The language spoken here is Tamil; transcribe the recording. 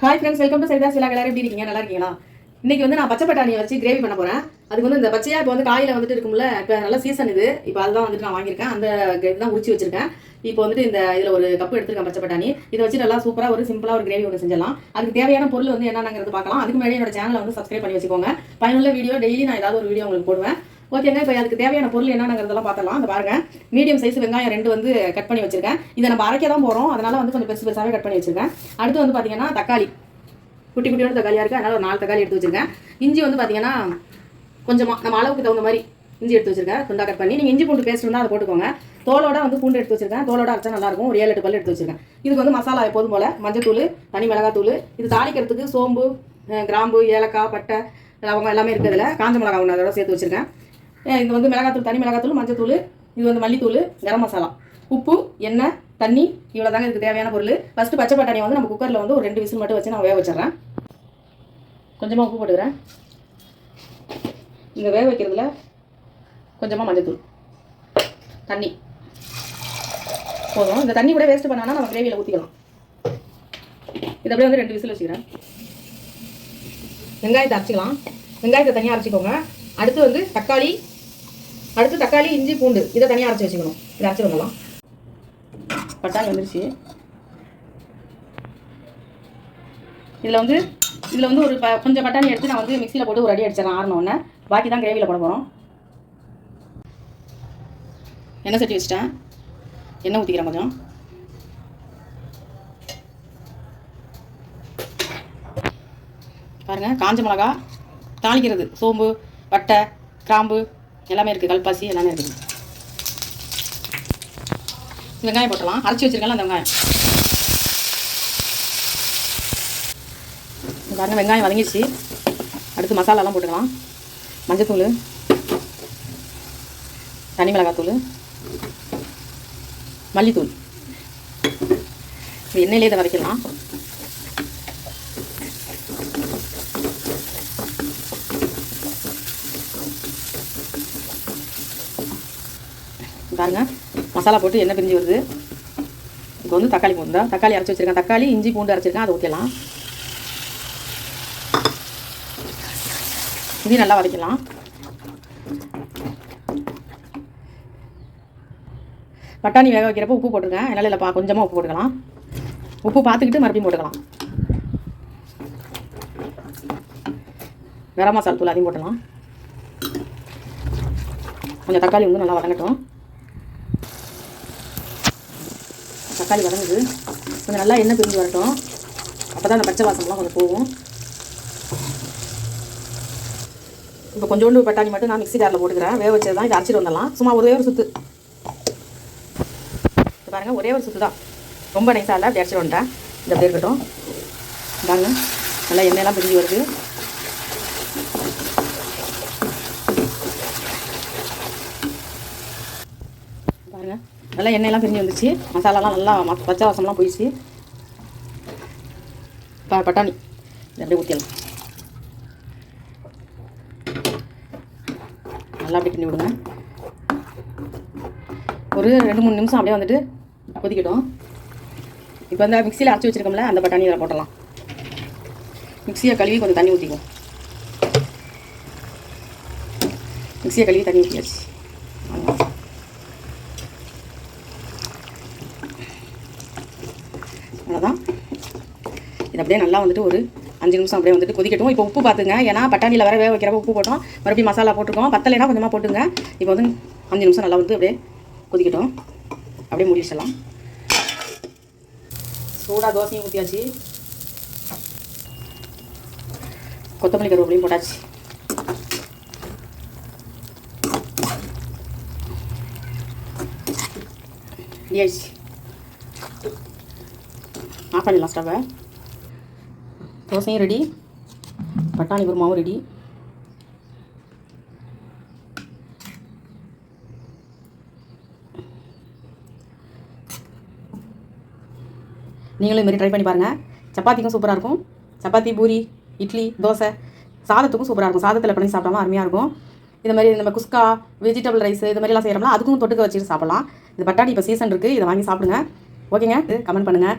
Hi friends welcome to Saritha Sila எல்லாரும் எப்படி இருக்கீங்க? நல்லா இருக்கீங்களா? இன்னைக்கு வந்து நான் பச்சை பட்டாணியை வச்சு கிரேவி பண்ண போறேன். அதுக்கு வந்து இந்த பச்சையா இப்போ வந்து காயில வந்துட்டு இருக்கும்ல இப்போ நல்ல சீசன் இது. இப்போ அதுதான் வந்துட்டு நான் வாங்கியிருக்கேன். அந்த கிரேவி தான் உரிச்சு வச்சிருக்கேன். இப்போ வந்துட்டு இந்த இதில் ஒரு கப்பு எடுத்துருக்கேன் பச்சை பட்டாணி இதை வச்சு நல்லா சூப்பராக ஒரு சிம்பிளாக ஒரு கிரேவி ஒன்று செஞ்சலாம் அதுக்கு தேவையான பொருள் வந்து என்னங்கிறது பார்க்கலாம். அதுக்கு முன்னாடி என்னோட சேனலை வந்து சப்ஸ்கிரைப் பண்ணி வச்சுக்கோங்க. பயனுள்ள வீடியோ டெய்லி நான் ஏதாவது ஒரு வீடியோ உங்களுக்கு போடுவேன். ஓகேங்க இப்போ அதுக்கு தேவையான பொருள் என்னங்கிறதெல்லாம் பார்த்தலாம் அந்த பாருங்க. மீடியம் சைஸ் வெங்காயம் ரெண்டு வந்து கட் பண்ணி வச்சிருக்கேன். இதை நம்ம அரைக்க தான் போகிறோம் அதனால வந்து கொஞ்சம் பெருசு பெருசாகவே கட் பண்ணி வச்சிருக்கேன். அடுத்து வந்து பார்த்தீங்கன்னா தக்காளி. குட்டி குட்டியோட தக்காளியாக இருக்குது அதனால் ஒரு நாலு தக்காளி எடுத்து வச்சிருக்கேன். இஞ்சி வந்து பார்த்தீங்கன்னா கொஞ்சமாக நம்ம அளவுக்கு தகுந்த மாதிரி இஞ்சி எடுத்து வச்சிருக்கேன். துண்டா கட் பண்ணி. நீங்கள் இஞ்சி பூண்டு பேஸ்ட் இருந்தால் அதை போட்டுக்கோங்க. தோலோட வந்து பூண்டு எடுத்து வச்சிருக்கேன். தோலோட அரைச்சா நல்லாயிருக்கும் ஒரு ஏழு எட்டு பல் எடுத்து வச்சிருக்கேன். இதுக்கு வந்து மசாலா எப்போதும் போல். மஞ்சத்தூள் தனி மிளகாத்தூள். இது தாளிக்கிறதுக்கு சோம்பு கிராம்பு ஏலக்காய் பட்டை அவங்க எல்லாமே இருக்கிறதுல காஞ்ச மிளகா ஒன்று அதோட சேர்த்து வச்சிருக்கேன். இது வந்து மிளகாத்தூள் தனி மிளகாத்தூள் மஞ்சத்தூள் இது வந்து மல்லித்தூள் கரம் மசாலா. உப்பு எண்ணெய் தண்ணி இவ்வளோ தாங்க இதுக்கு தேவையான பொருள். ஃபஸ்ட்டு பச்சை பட்டாணியை வந்து நம்ம குக்கரில் வந்து ஒரு ரெண்டு விசில் மட்டும் வச்சு நான் வேக வச்சிடுறேன். கொஞ்சமாக உப்பு போட்டுக்கிறேன். இந்த வேக வைக்கிறதுல கொஞ்சமாக மஞ்சத்தூள். தண்ணி. போதும். இந்த தண்ணி கூட வேஸ்ட் பண்ணானா நம்ம கிரேவியில் ஊற்றிக்கலாம் இது அப்படியே வந்து ரெண்டு விசில் வச்சுக்கிறேன். வெங்காயத்தை அரைச்சிக்கலாம். வெங்காயத்தை தனியாக அரைச்சிக்கோங்க. அடுத்து வந்து தக்காளி அடுத்து தக்காளி இஞ்சி பூண்டு. இதை தனியாக அரைச்சி வச்சுக்கணும். இதை அரைச்சி வந்துடலாம் பட்டாணி வந்துருச்சு. இதில் வந்து இதில் வந்து ஒரு ப கொஞ்சம் பட்டாணி எடுத்து நான் வந்து மிக்சியில் போட்டு ஒரு அடி அடிச்சிடலாம் ஆறினோடனே பாக்கி தான் கிரேவியில் போட போகிறோம் எண்ணெய் சட்டி வச்சிட்டேன். எண்ணெய் ஊற்றிக்கிறேன் கொஞ்சம். பாருங்கள் காஞ்ச மிளகா தாளிக்கிறது. சோம்பு பட்டை கிராம்பு எல்லாமே இருக்குது கல்பாசி எல்லாமே இருக்குது வெங்காயம் போட்டலாம் அரைச்சி வச்சுருக்கலாம் அந்த வெங்காயம். இங்க பாருங்க வெங்காயம் வதங்கிடுச்சு. அடுத்து மசாலாலாம் போட்டுக்கலாம். மஞ்சத்தூள் தனி மிளகாத்தூள் மல்லித்தூள். இது எண்ணெயிலே இதை வதக்கிடலாம். பாருங்கள் மசாலா போட்டு எண்ணெய் பிரிஞ்சு வருது. இப்போ வந்து தக்காளி போடுறா தக்காளி அரைச்சி வச்சிருக்கேன். தக்காளி இஞ்சி பூண்டு அரைச்சிருக்கேன். அதை ஊற்றிடலாம் இதையும் நல்லா வதக்கலாம் பட்டாணி வேக வைக்கிறப்போ உப்பு போட்டிருக்கேன். என்னால் இல்லை கொஞ்சமாக உப்பு போட்டுக்கலாம். உப்பு பார்த்துக்கிட்டு மறுபடியும் போட்டுக்கலாம். கரம் மசாலா தூள் அதையும் போட்டலாம் கொஞ்சம் தக்காளி வந்து நல்லா வதங்கட்டும். தக்காளி வதங்குது. கொஞ்சம் நல்லா எண்ணெய் பிரிஞ்சு வரட்டும். அப்போ தான் அந்த பச்சை வாசம்லாம் கொஞ்சம் போகும். இப்போ கொஞ்சோண்டு பட்டாணி மட்டும் நான் மிக்சி ஜாரில் போட்டுக்கிறேன். வேக வச்சது தான் இதை அரைச்சிட்டு வந்துடலாம். சும்மா ஒரே ஒரு சுற்று பாருங்கள் ஒரே ஒரு சுற்று தான் ரொம்ப நைஸாக இல்லை? அப்படி அரைச்சிட்டு வந்துட்டேன். இந்த அப்படியே இருக்கட்டும். பாருங்க நல்லா எண்ணெயெல்லாம் பிரிஞ்சு வருது. பாருங்கள் நல்லா எண்ணெயெல்லாம் பிரிஞ்சு வந்துச்சு. மசாலாலாம் நல்லா ம- பச்சை வாசம்லாம் போயிடுச்சு. ப பட்டாணி. இதை அப்படியே ஊற்றிடலாம் நல்லா அப்படி கிண்டி விடுங்க. ஒரு ரெண்டு மூணு நிமிஷம் அப்படியே வந்துட்டு கொதிக்கட்டும். இப்போ அந்த மிக்சியில் அரைச்சி வச்சிருக்கோம்ல அந்த பட்டாணி இதில் போட்டலாம் மிக்சியை கழுவி கொஞ்சம் தண்ணி ஊற்றிக்கும் மிக்சியை கழுவி தண்ணி ஊற்றியாச்சு அவ்வளோதான் இது அப்படியே நல்லா வந்துட்டு ஒரு அஞ்சு நிமிஷம் அப்படியே வந்துட்டு கொதிக்கட்டும். இப்போ உப்பு பார்த்துங்க ஏன்னா பட்டாணியில் வர வேக வைக்கிறப்ப உப்பு போட்டோம். மறுபடியும் மசாலா போட்டிருக்கோம். பத்தலைனா கொஞ்சமாக போட்டுங்க. இப்போ வந்து அஞ்சு நிமிஷம் நல்லா வந்து அப்படியே கொதிக்கட்டும். அப்படியே முடிச்சிடலாம் சூடாக தோசையும் ஊற்றியாச்சு கொத்தமல்லி கருவேப்பிலையும் போட்டாச்சு. Yes. ஆஃப் பண்ணிடலாம் ஸ்டவ்வை தோசையும் ரெடி பட்டாணி குருமாவும் ரெடி நீங்களும் இதுமாரி ட்ரை பண்ணி பாருங்கள் சப்பாத்திக்கும் சூப்பராக இருக்கும். சப்பாத்தி பூரி இட்லி தோசை சாதத்துக்கும் சூப்பராக இருக்கும். சாதத்தில் பண்ணி சாப்பிட்டாமல் அருமையாக இருக்கும். இது மாதிரி நம்ம குஸ்கா வெஜிடபிள் ரைஸ் இது மாதிரிலாம் செய்கிறோம்னா அதுக்கும் தொட்டுக்க வச்சுட்டு சாப்பிடலாம். இது பட்டாணி இப்போ சீசன் இருக்குது இதை வாங்கி சாப்பிடுங்க. ஓகேங்க கமெண்ட் பண்ணுங்கள்